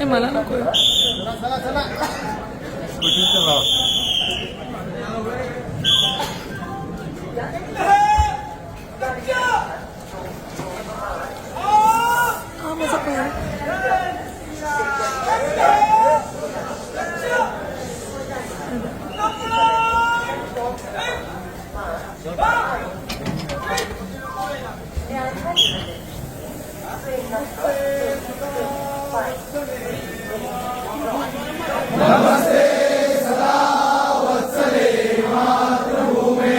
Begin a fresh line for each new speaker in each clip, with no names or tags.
हे मला नको
Thank you.
नमस्ते सदा वत्सले मातृभूमे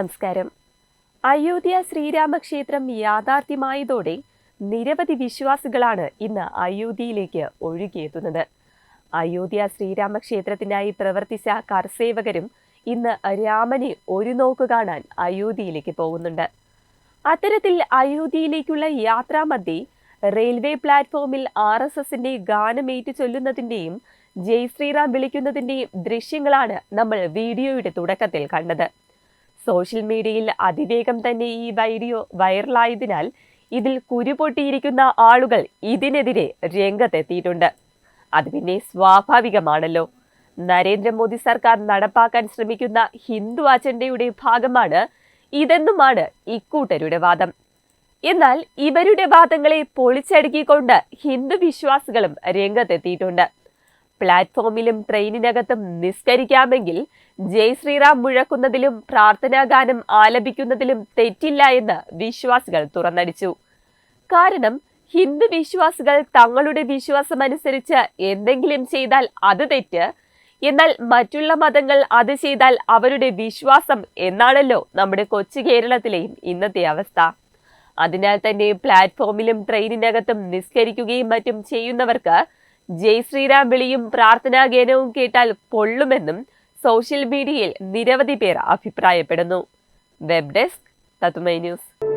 നമസ്കാരം. അയോധ്യ ശ്രീരാമക്ഷേത്രം യാഥാർത്ഥ്യമായതോടെ നിരവധി വിശ്വാസികളാണ് ഇന്ന് അയോധ്യയിലേക്ക് ഒഴുകിയെത്തുന്നത്. അയോധ്യ ശ്രീരാമക്ഷേത്രത്തിനായി പ്രവർത്തിച്ച കർസേവകരും ഇന്ന് രാമനെ ഒരു നോക്ക് കാണാൻ അയോധ്യയിലേക്ക് പോകുന്നുണ്ട്. അത്തരത്തിൽ അയോധ്യയിലേക്കുള്ള യാത്രാമധ്യേ റെയിൽവേ പ്ലാറ്റ്ഫോമിൽ ആർ എസ് എസിന്റെ ഗാനമേറ്റ് ചൊല്ലുന്നതിന്റെയും ജയ് ശ്രീറാം വിളിക്കുന്നതിന്റെയും ദൃശ്യങ്ങളാണ് നമ്മൾ വീഡിയോയുടെ തുടക്കത്തിൽ കണ്ടത്. സോഷ്യൽ മീഡിയയിൽ അതിവേഗം തന്നെ ഈ വീഡിയോ വൈറലായതിനാൽ ഇതിൽ കുരുപൊട്ടിയിരിക്കുന്ന ആളുകൾ ഇതിനെതിരെ രംഗത്തെത്തിയിട്ടുണ്ട്. അത് പിന്നെ സ്വാഭാവികമാണല്ലോ. നരേന്ദ്രമോദി സർക്കാർ നടപ്പാക്കാൻ ശ്രമിക്കുന്ന ഹിന്ദു അജണ്ടയുടെ ഭാഗമാണ് ഇതെന്നുമാണ് ഇക്കൂട്ടരുടെ വാദം. എന്നാൽ ഇവരുടെ വാദങ്ങളെ പൊളിച്ചടുക്കിക്കൊണ്ട് ഹിന്ദു വിശ്വാസികളും രംഗത്തെത്തിയിട്ടുണ്ട്. പ്ലാറ്റ്ഫോമിലും ട്രെയിനിനകത്തും നിസ്കരിക്കാമെങ്കിൽ ജയ് ശ്രീറാം മുഴക്കുന്നതിലും പ്രാർത്ഥനാഗാനം ആലപിക്കുന്നതിലും തെറ്റില്ല എന്ന് വിശ്വാസികൾ തുറന്നടിച്ചു. കാരണം ഹിന്ദു വിശ്വാസികൾ തങ്ങളുടെ വിശ്വാസമനുസരിച്ച് എന്തെങ്കിലും ചെയ്താൽ അത് തെറ്റ് എന്നാൽ മറ്റുള്ള മതങ്ങൾ അത് ചെയ്താൽ അവരുടെ വിശ്വാസം എന്നാണല്ലോ നമ്മുടെ കൊച്ചു കേരളത്തിലെയും ഇന്നത്തെ അവസ്ഥ. അതിനാൽ തന്നെ പ്ലാറ്റ്ഫോമിലും ട്രെയിനിനകത്തും നിസ്കരിക്കുകയും മറ്റും ചെയ്യുന്നവർക്ക് ജയ് ശ്രീരാം വിളിയും പ്രാർത്ഥനാ ഗാനവും കേട്ടാൽ പൊള്ളുമെന്നും സോഷ്യൽ മീഡിയയിൽ നിരവധി പേർ അഭിപ്രായപ്പെടുന്നു. വെബ് ഡെസ്ക് തത്തുമൈ ന്യൂസ്.